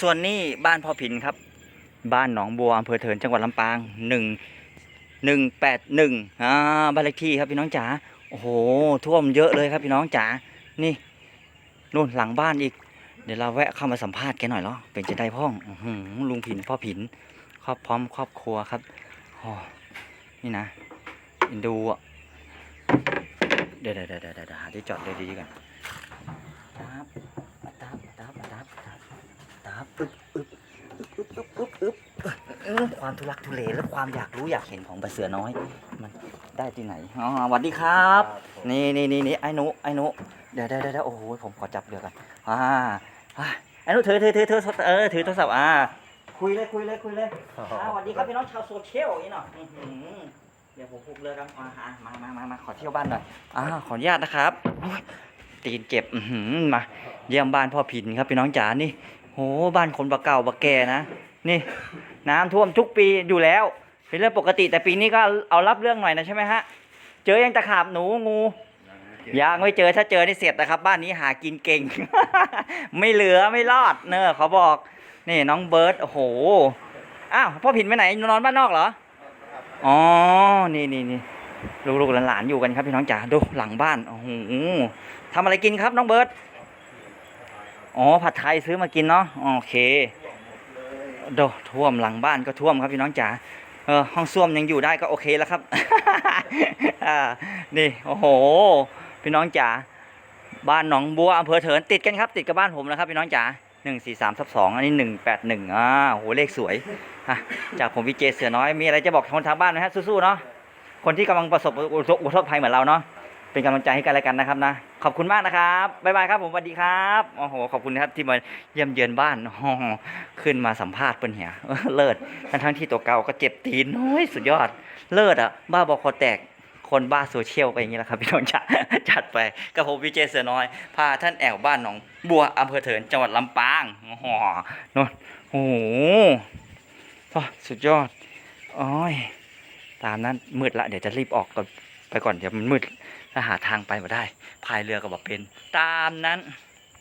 ส่วนนี้บ้านพ่อผินครับ บ้านหนองบัวอำเภอเถินจังหวัดลำปางหนึ่งหนึ่งแปดหนึ่งอ่าบ้านเลขที่ครับพี่น้องจ๋าโอ้โหท่วมเยอะเลยครับพี่น้องจ๋านี่นู่นหลังบ้านอีก เดี๋ยวเราแวะเข้ามาสัมภาษณ์แกหน่อยเหรอเป็นจะได้พ่อห้อหือลุงผินพ่อผินครอบพร้อมครอบครัวครับโอ้นี่นะอ็นดูอะเดี๋ยวเดี๋ยวเดี๋ยวเดี๋ยวเดี๋ยวหาที่จอดเลยดีๆก่อนตับตับตับตับตับตับ อึ๊บอึ๊บอึ๊บอึ๊บอึ๊บอึ๊บอึ๊บความทุลักทุเลและความอยากรู้อยากเห็นของปลาเสือน้อย มันได้ที่ไหนอ๋อสวัสดีครับ นี่นี่นี่นี่ไอ้หนุไอ้หนุเดี๋ยวเดี๋ยวเดี๋ยวโอ้โหผมขอจับเรือกันอ่าอ่าไอ้หนุถือถือถือถือเออถือโทรศัพท์อ่าคุยเลยคุยเลยคุยเลยอ่าสวัสดีครับพี่น้องชาวโซเชียลนี่เนาะอื้อหือเดี๋ยวผมผูกเรือกันอ่าอ่ามามามามาขอเที่ยวบ้านหน่อยอ่าขออนุญาตนะครับโอ้ยตีนเจ็บอื้อหือมาเยี่ยมบ้านพ่อผินครับพี่น้องจ๋านี่โหบ้านคนบะเก่าบะแก่นะนี่น้ำท่วมทุกปีอยู่แล้ว เป็นเรื่องปกติแต่ปีนี้ก็เอารับเรื่องหน่อยนะใช่ไหมฮะ เจอยังตะขาบหนูงูยังไม่เจอถ้าเจอนี่เสร็จนะครับ บ้านนี้หากินเก่ง ไม่เหลือไม่รอดเนอะเขาบอกนี่น้องเบิร์ดโอ้โหอ้าวพ่อผินไปไหนนอนบ้านนอกเหรออ๋อนี่นี่นี่ลูกๆหลานๆอยู่กันครับพี่น้องจ๋าดูหลังบ้านโอ้โหทำอะไรกินครับน้องเบิร์ด อ๋อผัดไทยซื้อมากินเนาะโอเคโดท่วมหลังบ้านก็ท่วมครับพี่น้องจ๋าเออห้องส้วมยังอยู่ได้ก็โอเคแล้วครับนี่โอ้โห พี่น้องจ๋าบ้านหนองบัวอำเภอเถินติดกันครับ ติดกับบ้านผมนะครับพี่น้องจ๋าหนึ่งสี่สามทับสองอันนี้หนึ่งแปดหนึ่งอ่าโหเลขสวยอะจากผมวิเจเสือน้อยมีอะไรจะบอกคนทางบ้านไหมฮะสู้ๆเนาะคนที่กำลังประสบอุทกภัยเหมือนเราเนาะ เป็นกำลังใจให้กันและกันนะครับนะ ขอบคุณมากนะครับบ๊ายบายครับผมสวัสดีครับโอ้โหขอบคุณครับที่มาเยี่ยมเยือนบ้านโอ้โหขึ้นมาสัมภาษณ์เปิ้นเหียเลิศทั้งทั้งที่ตัวเก่าก็เจ็บตีนโอ้ยสุดยอด เลิศอะ บ้าบอคอแตกคนบ้าโซเชียลไปอย่างนี้แหละครับพี่น้องจัดจัดไปกับผมวิเจเสือน้อย พาท่านแอวบ้านหนองบัวอำเภอเถินจังหวัดลำปางโอ้โหนนโอ้โหสุดยอดโอ้ยตามนั้นมืดละเดี๋ยวจะรีบออกก่อน ไปก่อนเดี๋ยวมันมืดถ้าหาทางไปมาได้พายเรือก็บอกเป็นตามนั้น